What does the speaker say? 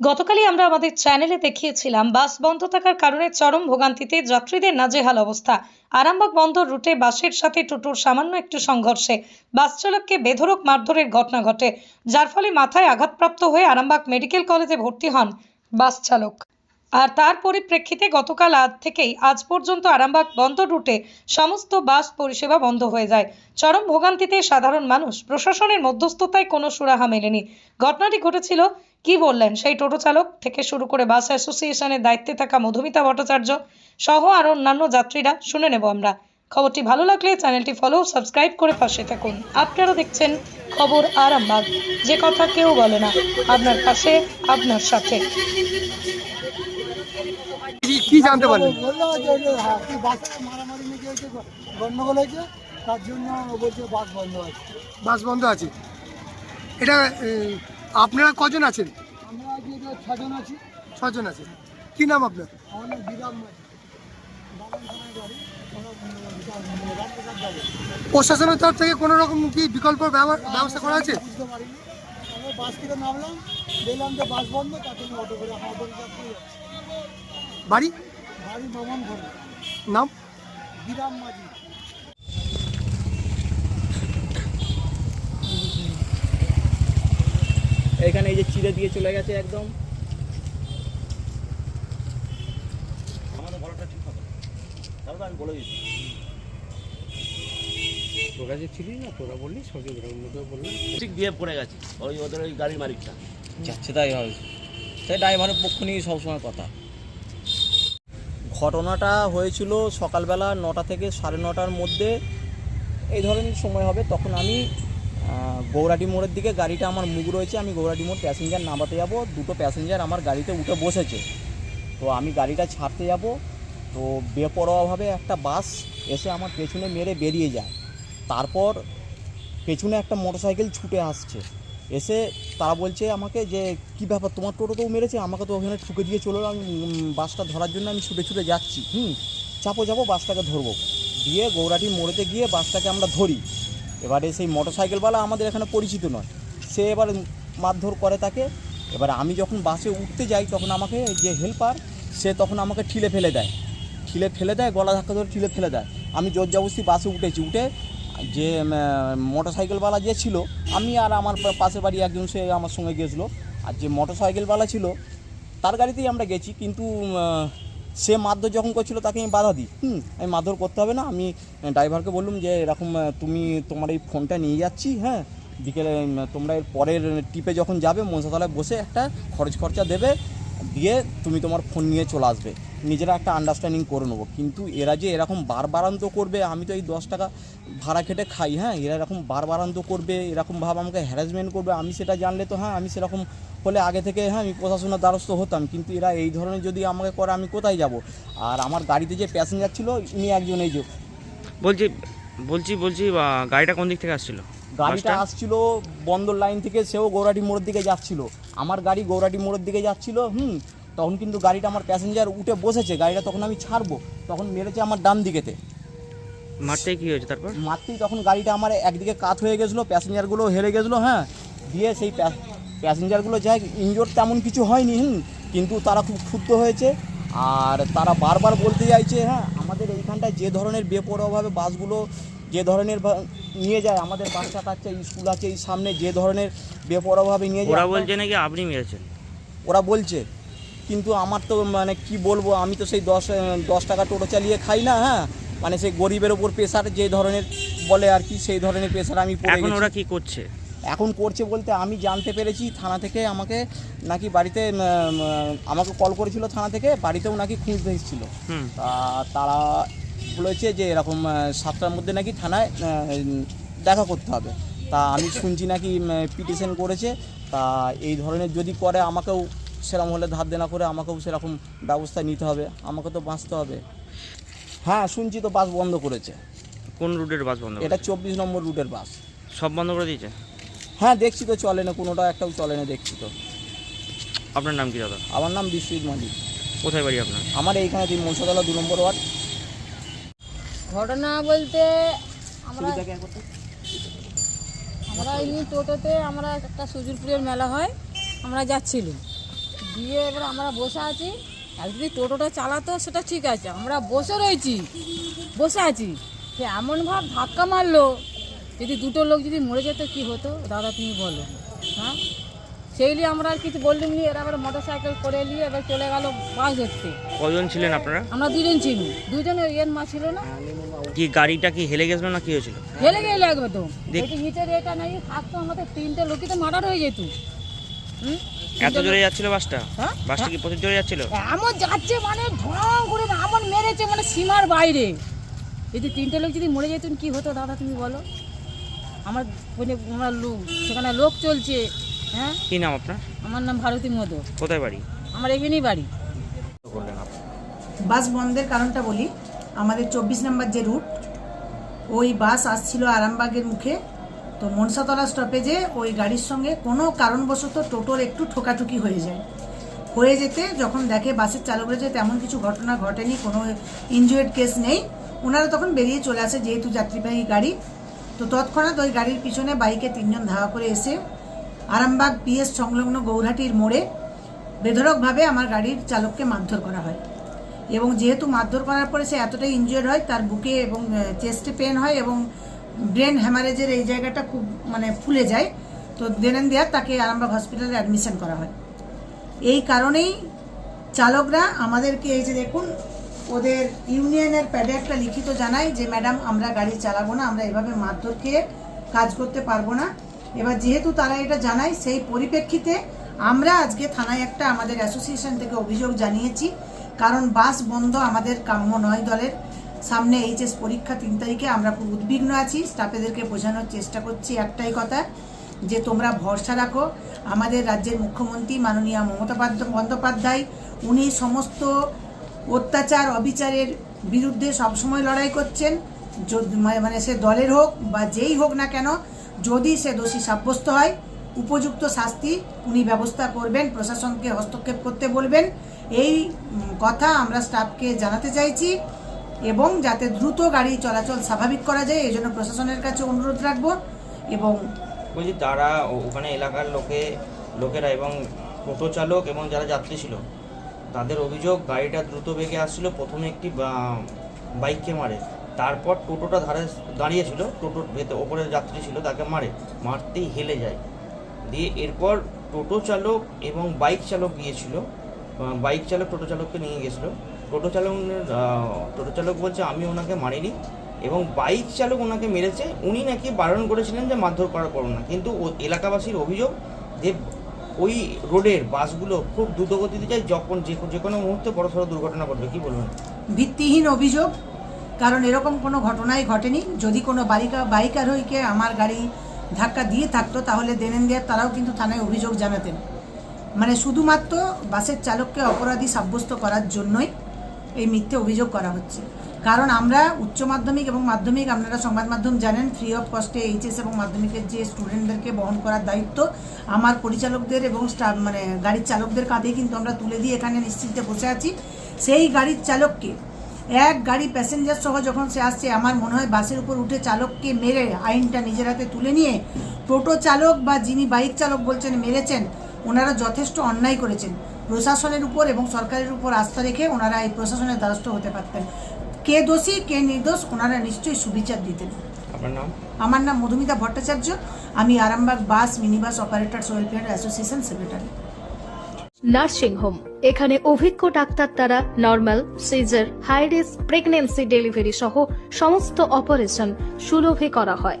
গতকালই আমরা আমাদের চ্যানেলে দেখিয়েছিলাম, বাস বন্ধ থাকার কারণে চরম ভোগান্তিতে যাত্রীদের নাজেহাল অবস্থা। আরামবাগ বন্দর রুটে বাসের সাথে টোটোর সামান্য একটু সংঘর্ষে বাস চালককে বেধড়ক মারধরের ঘটনা ঘটে, যার ফলে মাথায় আঘাতপ্রাপ্ত হয়ে আরামবাগ মেডিকেল কলেজে ভর্তি হন বাস চালক। আর তার পরিপ্রেক্ষিতে গতকাল আজ থেকেই আজ পর্যন্ত আরামবাগ বন্দর রুটে সমস্ত বাস পরিষেবা বন্ধ হয়ে যায়। চরম ভোগান্তিতে সাধারণ মানুষ প্রশাসনের মধ্যস্থতায় কোনো সুরাহা মেলেনি। ঘটনাটি ঘটেছিল কি বললেন? সেই টোটো চালক থেকে শুরু করে বাস অ্যাসোসিয়েশনের দায়িত্বে থাকা মধুমিতা ভট্টাচার্য সহ আর অন্যান্য যাত্রীরা শুনে নেব আমরা। খবরটি ভালো লাগলে চ্যানেলটি ফলো সাবস্ক্রাইব করে পাশে থাকুন। আপনারা দেখছেন খবর আরামবাগ। যে কথা কেউ বলে না আপনার পাশে আপনার সাথে। কি জানতে পারলেন? গন্ডগোল হয়েছে তার জন্য বলছে বাস বন্ধ আছে। বাস বন্ধ আছে। এটা আপনারা কজন আছেন? আমরা ছজন আছি। ছজন আছেন। কি নাম আপনার? বিরাম প্রশাসনের তরফ থেকে কোনো রকম কি বিকল্প ব্যব- ব্যবস্থা করা আছে? বুঝতে পারিনি। আমরা বাস থেকে নামলাম দেখলাম যে বাস বন্ধ তার জন্য অটো করে আমাদের বাড়ি? বাড়ি মামান ঘর নাম? বিরাম মাঝি এখানে এই যে চিড়ে দিয়ে চলে গেছে একদম। আমি বলে দিচ্ছি। তোরা যে ছিলি না তোরা বললি সঙ্গে বললি ঠিক দিয়ে পড়ে গেছে। ওই ওদের ওই গাড়ির মালিকটা। যাচ্ছে তাই হয়। সে ড্রাইভারের পক্ষ নিয়ে সবসময় কথা। ঘটনাটা হয়েছিল সকালবেলা নটা থেকে সাড়ে নটার মধ্যে। এই ধরনের সময় হবে তখন আমি গৌরাটি মোড়ের দিকে গাড়িটা আমার মুখ রয়েছে, আমি গৌরাটি মোড় প্যাসেঞ্জার নামাতে যাব। দুটো প্যাসেঞ্জার আমার গাড়িতে উঠে বসেছে। তো আমি গাড়িটা ছাড়তে যাব। তো বেপরোয়াভাবে একটা বাস এসে আমার পেছনে মেরে বেরিয়ে যায়। তারপর পেছনে একটা মোটরসাইকেল ছুটে আসছে। এসে তারা বলছে আমাকে যে, কি ব্যাপার, তোমার টোটোতেও মেরেছে, আমাকে তো ওখানে ঠুকে দিয়ে চলো আমি বাসটা ধরার জন্য আমি ছুটে ছুটে যাচ্ছি। হুম, চাপো যাব বাসটাকে ধরবো। দিয়ে গৌরাটি মোড়েতে গিয়ে বাসটাকে আমরা ধরি। এবারে সেই মোটরসাইকেলওয়ালা আমাদের এখানে পরিচিত নয়। সে এবার মারধর করে তাকে। এবার আমি যখন বাসে উঠতে যাই, তখন আমাকে যে হেল্পার সে তখন আমাকে ঠিলে ফেলে দেয়। ঠিলে ফেলে দেয়, গলা ধাক্কা ধরে ঠিলে ফেলে দেয়। আমি জোর জবস্তি বাসে উঠেছি। উঠে যে মোটর সাইকেলওয়ালা যে ছিল, আমি আর আমার পাশের বাড়ি একজন, সে আমার সঙ্গে গেছিল। আর যে মোটর সাইকেলওয়ালা ছিল, তার গাড়িতেই আমরা গেছি। কিন্তু সে মারধর যখন করছিল তাকে আমি বাধা দিই। হুম, আমি মারধর করতে হবে না। আমি ড্রাইভারকে বললাম যে, এরকম তুমি তোমার এই ফোনটা নিয়ে যাচ্ছি হ্যাঁ। বিকেলে তোমরা এর পরের টিপে যখন যাবে মনসাতলায় বসে একটা খরচ খরচা দেবে, দিয়ে তুমি তোমার ফোন নিয়ে চলে আসবে। নিজেরা একটা আন্ডারস্ট্যান্ডিং করে নেব। কিন্তু এরা যে এরকম বারবারান্ত করবে আমি তো এই দশ টাকা ভাড়া খেটে খাই হ্যাঁ? এরা এরকম বারবারান্ত করবে এরকম ভাব আমাকে হ্যারাসমেন্ট করবে আমি সেটা জানলে তো হ্যাঁ আমি সেরকম হলে আগে থেকে হ্যাঁ আমি প্রশাসনের দ্বারস্থ হতাম। কিন্তু এরা এই ধরনের যদি আমাকে করে আমি কোথায় যাব? আর আমার গাড়িতে যে প্যাসেঞ্জার ছিল ইনি একজন এই যে বলছি বলছি বলছি গাড়িটা কোন দিক থেকে আসছিল? গাড়িটা? আসছিল বন্দর লাইন থেকে সেও গৌরাটি মোড়ের দিকে যাচ্ছিল। আমার গাড়ি গৌরাটি মোড়ের দিকে যাচ্ছিল হুম তখন কিন্তু গাড়িটা আমার প্যাসেঞ্জার উঠে বসেছে গাড়িটা তখন আমি ছাড়বো তখন মেরেছে আমার ডান দিকেতে। মারতে কি হয়েছে তারপর? মারতেই তখন গাড়িটা আমার একদিকে কাত হয়ে গেছিল প্যাসেঞ্জারগুলো হেরে গেছিল হ্যাঁ দিয়ে সেই প্যাসেঞ্জারগুলো যাই ইনজোর তেমন কিছু হয়নি হুম কিন্তু তারা খুব ক্ষুব্ধ হয়েছে আর তারা বারবার বলতে চাইছে হ্যাঁ আমাদের এইখানটায় যে ধরনের বেপরোয়াভাবে বাসগুলো যে ধরনের নিয়ে যায় আমাদের বাচ্চা কাচ্চা স্কুল আছে এই সামনে যে ধরনের বেপরোয়াভাবে নিয়ে যায় ওরা বলছে নাকি আপনি মেরেছেন? ওরা বলছে কিন্তু আমার তো মানে কি বলব আমি তো সেই দশ দশ টাকা টোটো চালিয়ে খাই না হ্যাঁ? মানে সেই গরিবের ওপর প্রেশার যে ধরনের বলে আর কি সেই ধরনের প্রেশার আমি পড়ে এখন। ওরা কি করছে? এখন করছে বলতে আমি জানতে পেরেছি থানা থেকে আমাকে নাকি বাড়িতে আমাকে কল করেছিল থানা থেকে বাড়িতেও নাকি খুঁজতে এসেছিল। তা তারা বলেছে যে এরকম সাতটার মধ্যে নাকি থানায় দেখা করতে হবে। তা আমি শুনছি নাকি পিটিশন করেছে। তা এই ধরনের যদি করে আমাকেও সেরকম হলে ধার দেনা করে আমাকেও সেরকম ব্যবস্থা নিতে হবে। আমাকে তো বাঁচতে হবে। হ্যাঁ শুনছি তো বাস বন্ধ করেছে। কোন রুটের বাস বন্ধ এটা চব্বিশ নম্বর রুটের বাস। সব বন্ধ করে দিয়েছে? হ্যাঁ দেখছি তো চলে না কোনোটা একটাও চলে না দেখছি তো। আপনার নাম কি দাদা? আমার নাম বিশ্বজিৎ মালিক। কোথায় বাড়ি আপনার? আমার এইখানে তিন মনসাতলা দু নম্বর ওয়ার্ড। ঘটনা বলতে আমরা আমরা এমনি টোটোতে আমরা একটা সুজুরপুরের মেলা হয় আমরা যাচ্ছিলাম। দিয়ে এবার আমরা বসে আছি। আর যদি টোটোটা চালাতো সেটা ঠিক আছে। আমরা বসে রয়েছি। বসে আছি। সে এমন ভাব ধাক্কা মারলো যদি দুটো লোক যদি মরে যেত কি হতো? দাদা তুমি বলো। হ্যাঁ? সেই নিয়ে আমরা আর কিছু বললাম নিয়ে এরা আবার মোটর সাইকেল করে নিয়ে এবার চলে গেল বাস ধরতে। কজন ছিলেন আপনারা? আমরা দুজন ছিল দুজনে ইয়ের মা ছিল না? কি গাড়িটা কি হেলে গেছিল না কি হয়েছিল? হেলে গেলে তো দেখ- যদি নিচের এটা নাই থাকতো আমাদের তিনটে লোকই তো মার্ডার হয়ে যেত? এত জোরে যাচ্ছিল বাসটা? হ্যাঁ? বাসটা কি প্রচুর জোরে যাচ্ছিল? এমন যাচ্ছে মানে ঢং করে এমন মেরেছে মানে সীমার বাইরে। যদি তিনটে লোক যদি মরে যেতেন কি হতো দাদা তুমি বলো? আমার আমার লোক সেখানে লোক চলছে হ্যাঁ? কি নাম আপনার? আমার নাম ভারতী মধু কোথায় বাড়ি? আমার এখানেই বাড়ি। বাস বন্ধের কারণটা বলি আমাদের চব্বিশ নম্বর যে রুট ওই বাস আসছিল আরামবাগের মুখে তো মনসাতলা স্টপেজে ওই গাড়ির সঙ্গে কোনো কারণবশত টোটোর একটু ঠোকাঠুকি হয়ে যায়। হয়ে যেতে যখন দেখে বাসের চালকরা যে তেমন কিছু ঘটনা ঘটেনি, কোনো ইনজুয়েড কেস নেই, ওনারা তখন বেরিয়ে চলে আসে যেহেতু যাত্রীবাহী গাড়ি। তো তৎক্ষণাৎ ওই গাড়ির পিছনে বাইকে তিনজন ধাওয়া করে এসে আরামবাগ পিএস সংলগ্ন গৌরহাটির মোড়ে বেধরকভাবে আমার গাড়ির চালককে মারধর করা হয়। এবং যেহেতু মারধর করার পরে সে এতটাই ইনজিওর্ড হয়, তার বুকে এবং চেস্টে পেন হয় এবং ব্রেন হ্যামারেজের এই জায়গাটা খুব মানে ফুলে যায়। তো দেনেন দেয়ার তাকে আরামবাগ হসপিটালে অ্যাডমিশন করা হয়। এই কারণেই চালকরা আমাদেরকে এই যে দেখুন, ওদের ইউনিয়নের প্যাডে একটা লিখিত জানায় যে, ম্যাডাম, আমরা গাড়ি চালাবো না, আমরা এভাবে মারধর খেয়ে কাজ করতে পারব না। এবার যেহেতু তারা এটা জানায়, সেই পরিপ্রেক্ষিতে আমরা আজকে থানায় একটা আমাদের অ্যাসোসিয়েশন থেকে অভিযোগ জানিয়েছি। কারণ বাস বন্ধ আমাদের কাম্য নয় দলের। সামনে এইচএস পরীক্ষা তিন তারিখে আমরা খুব উদ্বিগ্ন আছি। স্টাফেদেরকে বোঝানোর চেষ্টা করছি একটাই কথা, যে তোমরা ভরসা রাখো। আমাদের রাজ্যের মুখ্যমন্ত্রী মাননীয় মমতা বন্দ্যোপাধ্যায়, উনি সমস্ত অত্যাচার, অবিচারের বিরুদ্ধে সবসময় লড়াই করছেন। মানে- সে দলের হোক বা যেই হোক না কেন, যদি সে দোষী সাব্যস্ত হয়, উপযুক্ত শাস্তি উনি ব্যবস্থা করবেন, প্রশাসনকে হস্তক্ষেপ করতে বলবেন। এই কথা আমরা স্টাফকে জানাতে চাইছি। এবং যাতে দ্রুত গাড়ি চলাচল স্বাভাবিক করা যায়, এই জন্য প্রশাসনের কাছে অনুরোধ রাখব এবং বলছি, তারা ওখানে এলাকার লোকে, লোকেরা এবং টোটো চালক এবং যারা যাত্রী ছিল, তাদের অভিযোগ গাড়িটা দ্রুত বেগে আসছিল, প্রথমে একটি বাইককে মারে। তারপর টোটোটা ধারে দাঁড়িয়েছিল, টোটোর ভেতর, ওপরে যাত্রী ছিল, তাকে মারে। মারতেই হেলে যায়। দিয়ে এরপর টোটো চালক এবং বাইক চালক গিয়েছিল বাইক চালক, টোটো চালককে নিয়ে গেছিল টোটো চালক টোটো চালক বলছে, আমি ওনাকে মারিনি। এবং বাইক চালক ওনাকে মেরেছে। উনি নাকি বারণ করেছিলেন যে মারধর করা করো না। কিন্তু এলাকাবাসীর অভিযোগ যে ওই রোডের বাসগুলো খুব দ্রুতগতিতে যায় যখন যে যে কোনো মুহূর্তে বড় সড়ো দুর্ঘটনা ঘটবে। কি বলবেন? ভিত্তিহীন অভিযোগ, কারণ এরকম কোনো ঘটনাই ঘটেনি। যদি কোনো বালিকা বাইকার হইকে আমার গাড়ি ধাক্কা দিয়ে থাকতো, তাহলে দেনেন দেয়ার তারাও কিন্তু থানায় অভিযোগ জানাতেন। মানে শুধুমাত্র বাসের চালককে অপরাধী সাব্যস্ত করার জন্যই এই মিথ্যে অভিযোগ করা হচ্ছে। কারণ আমরা উচ্চ মাধ্যমিক এবং মাধ্যমিক, আপনারা সংবাদ মাধ্যম জানেন ফ্রি অফ কস্টে এইচএস এবং মাধ্যমিকের যে স্টুডেন্টদেরকে বহন করার দায়িত্ব, আমার পরিচালকদের এবং মানে গাড়ির চালকদের কাঁধে কিন্তু আমরা তুলে দিয়ে এখানে নিশ্চিন্তে বসে আছি। সেই গাড়ির চালককে, এক গাড়ি প্যাসেঞ্জার সহ যখন সে আসছে, আমার মনে হয় বাসের উপর উঠে চালককে মেরে আইনটা নিজের হাতে তুলে নিয়ে টোটো চালক বা যিনি বাইক চালক বলছেন, মেরেছেন, ওনারা যথেষ্ট অন্যায় করেছেন। প্রশাসনের উপর এবং সরকারের উপর আস্থা রেখে ওনারা এই প্রশাসনের দ্বারস্থ হতে পারতেন। কে দোষী কে নির্দোষ ওনারা নিশ্চয়ই সুবিচার দিতেন। আপনার নাম? আমার নাম মধুমিতা ভট্টাচার্য। আমি Arambagh bus minibus operators welfare association secretary. Nursing home এখানে অভিজ্ঞ ডাক্তার দ্বারা normal caesar high risk pregnancy delivery সহ সমস্ত অপারেশন সুলভে করা হয়।